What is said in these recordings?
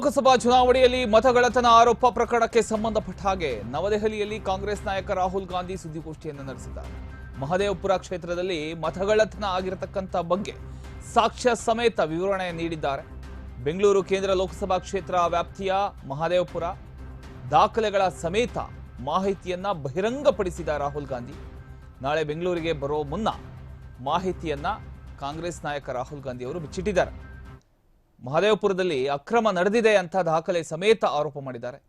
ಲೋಕಸಭಾ ಚುನಾವಣೆಯಲ್ಲಿ ಮತಗಳತನ ಆರೋಪ ಪ್ರಕರಣಕ್ಕೆ ಸಂಬಂಧಪಟ್ಟ ಹಾಗೆ ನವದೆಹಲಿಯಲ್ಲಿ ಕಾಂಗ್ರೆಸ್ ನಾಯಕ ರಾಹುಲ್ ಗಾಂಧಿ ಸುದ್ದಿಗೋಷ್ಠಿಯನ್ನು ನಡೆಸಿದ್ದಾರೆ. ಮಹದೇವಪುರ ಕ್ಷೇತ್ರದಲ್ಲಿ ಮತಗಳತನ ಆಗಿರತಕ್ಕಂಥ ಬಗ್ಗೆ ಸಾಕ್ಷ್ಯ ಸಮೇತ ವಿವರಣೆ ನೀಡಿದ್ದಾರೆ. ಬೆಂಗಳೂರು ಕೇಂದ್ರ ಲೋಕಸಭಾ ಕ್ಷೇತ್ರ ವ್ಯಾಪ್ತಿಯ ಮಹದೇವಪುರ ದಾಖಲೆಗಳ ಸಮೇತ ಮಾಹಿತಿಯನ್ನ ಬಹಿರಂಗಪಡಿಸಿದ ರಾಹುಲ್ ಗಾಂಧಿ. ನಾಳೆ ಬೆಂಗಳೂರಿಗೆ ಬರೋ ಮುನ್ನ ಮಾಹಿತಿಯನ್ನ ಕಾಂಗ್ರೆಸ್ ನಾಯಕ ರಾಹುಲ್ ಗಾಂಧಿ ಅವರು ಬಿಚ್ಚಿಟ್ಟಿದ್ದಾರೆ. ಮಹದೇವಪುರದಲ್ಲಿ ಅಕ್ರಮ ನಡೆದಿದೆ ಅಂತ ದಾಖಲೆ ಸಮೇತ ಆರೋಪ ಮಾಡಿದ್ದಾರೆ.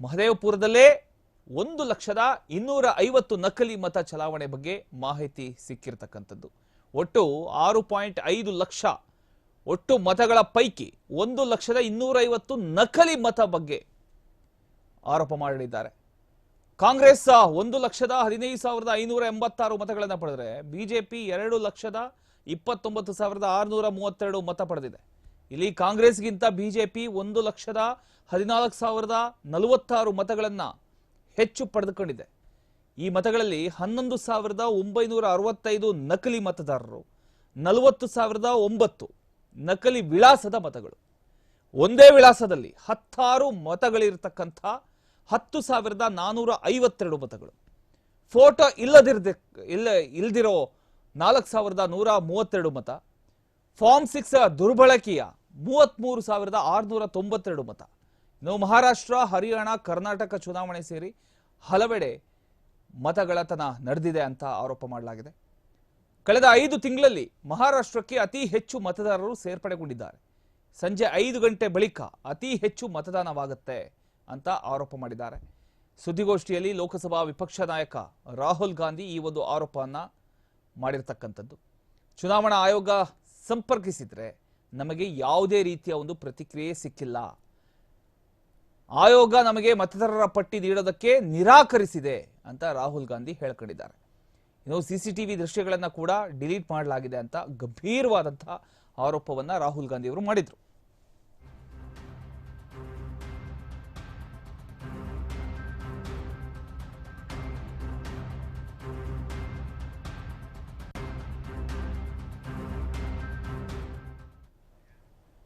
ಮಹದೇವಪುರದಲ್ಲೇ ಒಂದು ಲಕ್ಷದ ಇನ್ನೂರ ಐವತ್ತು ನಕಲಿ ಮತ ಚಲಾವಣೆ ಬಗ್ಗೆ ಮಾಹಿತಿ ಸಿಕ್ಕಿರ್ತಕ್ಕಂಥದ್ದು. ಒಟ್ಟು ಆರು ಪಾಯಿಂಟ್ ಐದು ಲಕ್ಷ ಒಟ್ಟು ಮತಗಳ ಪೈಕಿ ಒಂದು ಲಕ್ಷದ ಇನ್ನೂರೈವತ್ತು ನಕಲಿ ಮತ ಬಗ್ಗೆ ಆರೋಪ ಮಾಡಿದ್ದಾರೆ. ಕಾಂಗ್ರೆಸ್ ಒಂದು ಲಕ್ಷದ ಹದಿನೈದು ಸಾವಿರದ ಐನೂರ ಎಂಬತ್ತಾರು ಮತಗಳನ್ನು ಪಡೆದರೆ ಬಿಜೆಪಿ ಎರಡು ಲಕ್ಷದ ಇಪ್ಪತ್ತೊಂಬತ್ತು ಸಾವಿರದ ಆರುನೂರ ಮೂವತ್ತೆರಡು ಮತ ಪಡೆದಿದೆ. ಇಲ್ಲಿ ಕಾಂಗ್ರೆಸ್ಗಿಂತ ಬಿಜೆಪಿ ಒಂದು ಲಕ್ಷದ ಹದಿನಾಲ್ಕು ಸಾವಿರದ ನಲವತ್ತಾರು ಮತಗಳನ್ನು ಹೆಚ್ಚು ಪಡೆದುಕೊಂಡಿದೆ. ಈ ಮತಗಳಲ್ಲಿ ಹನ್ನೊಂದು ಸಾವಿರದ ಒಂಬೈನೂರ ಅರವತ್ತೈದು ನಕಲಿ ಮತದಾರರು, ನಲವತ್ತು ಸಾವಿರದ ಒಂಬತ್ತು ನಕಲಿ ವಿಳಾಸದ ಮತಗಳು. ಒಂದೇ ವಿಳಾಸದಲ್ಲಿ ಹತ್ತಾರು ಮತಗಳಿರತಕ್ಕಂಥ ಹತ್ತು ಸಾವಿರದ ನಾನ್ನೂರ ಐವತ್ತೆರಡು ಮತಗಳು. ಫೋಟೋ ಇಲ್ಲದಿರ್ದ ಇಲ್ಲ ಇಲ್ದಿರೋ ನಾಲ್ಕು ಸಾವಿರದ ನೂರ ಮೂವತ್ತೆರಡು ಮತ ಫಾರ್ಮ್ ಸಿಕ್ಸ್ ದುರ್ಬಳಕೆಯ ಮೂವತ್ತ್ಮೂರು ಸಾವಿರದ ಆರುನೂರ ತೊಂಬತ್ತೆರಡು ಮತ. ಇನ್ನು ಮಹಾರಾಷ್ಟ್ರ, ಹರಿಯಾಣ, ಕರ್ನಾಟಕ ಚುನಾವಣೆ ಸೇರಿ ಹಲವೆಡೆ ಮತಗಳತನ ನಡೆದಿದೆ ಅಂತ ಆರೋಪ ಮಾಡಲಾಗಿದೆ. ಕಳೆದ ಐದು ತಿಂಗಳಲ್ಲಿ ಮಹಾರಾಷ್ಟ್ರಕ್ಕೆ ಅತಿ ಹೆಚ್ಚು ಮತದಾರರು ಸೇರ್ಪಡೆಗೊಂಡಿದ್ದಾರೆ. ಸಂಜೆ ಐದು ಗಂಟೆ ಬಳಿಕ ಅತಿ ಹೆಚ್ಚು ಮತದಾನವಾಗುತ್ತೆ ಅಂತ ಆರೋಪ ಮಾಡಿದ್ದಾರೆ. ಸುದ್ದಿಗೋಷ್ಠಿಯಲ್ಲಿ ಲೋಕಸಭಾ ವಿಪಕ್ಷ ನಾಯಕ ರಾಹುಲ್ ಗಾಂಧಿ ಈ ಒಂದು ಆರೋಪವನ್ನು ಮಾಡಿರ್ತಕ್ಕಂಥದ್ದು. ಚುನಾವಣಾ ಆಯೋಗ ಸಂಪರ್ಕಿಸಿದ್ರೆ ನಮಗೆ ಯಾವುದೇ ರೀತಿಯ ಒಂದು ಪ್ರತಿಕ್ರಿಯೆ ಸಿಕ್ಕಿಲ್ಲ. ಆಯೋಗ ನಮಗೆ ಮತದಾರರ ಪಟ್ಟಿ ನೀಡೋದಕ್ಕೆ ನಿರಾಕರಿಸಿದೆ ಅಂತ ರಾಹುಲ್ ಗಾಂಧಿ ಹೇಳ್ಕೊಂಡಿದ್ದಾರೆ. ಇನ್ನು ಸಿ ಸಿ ಟಿ ವಿ ದೃಶ್ಯಗಳನ್ನು ಕೂಡ ಡಿಲೀಟ್ ಮಾಡಲಾಗಿದೆ ಅಂತ ಗಂಭೀರವಾದಂತಹ ಆರೋಪವನ್ನು ರಾಹುಲ್ ಗಾಂಧಿ ಅವರು ಮಾಡಿದ್ರು.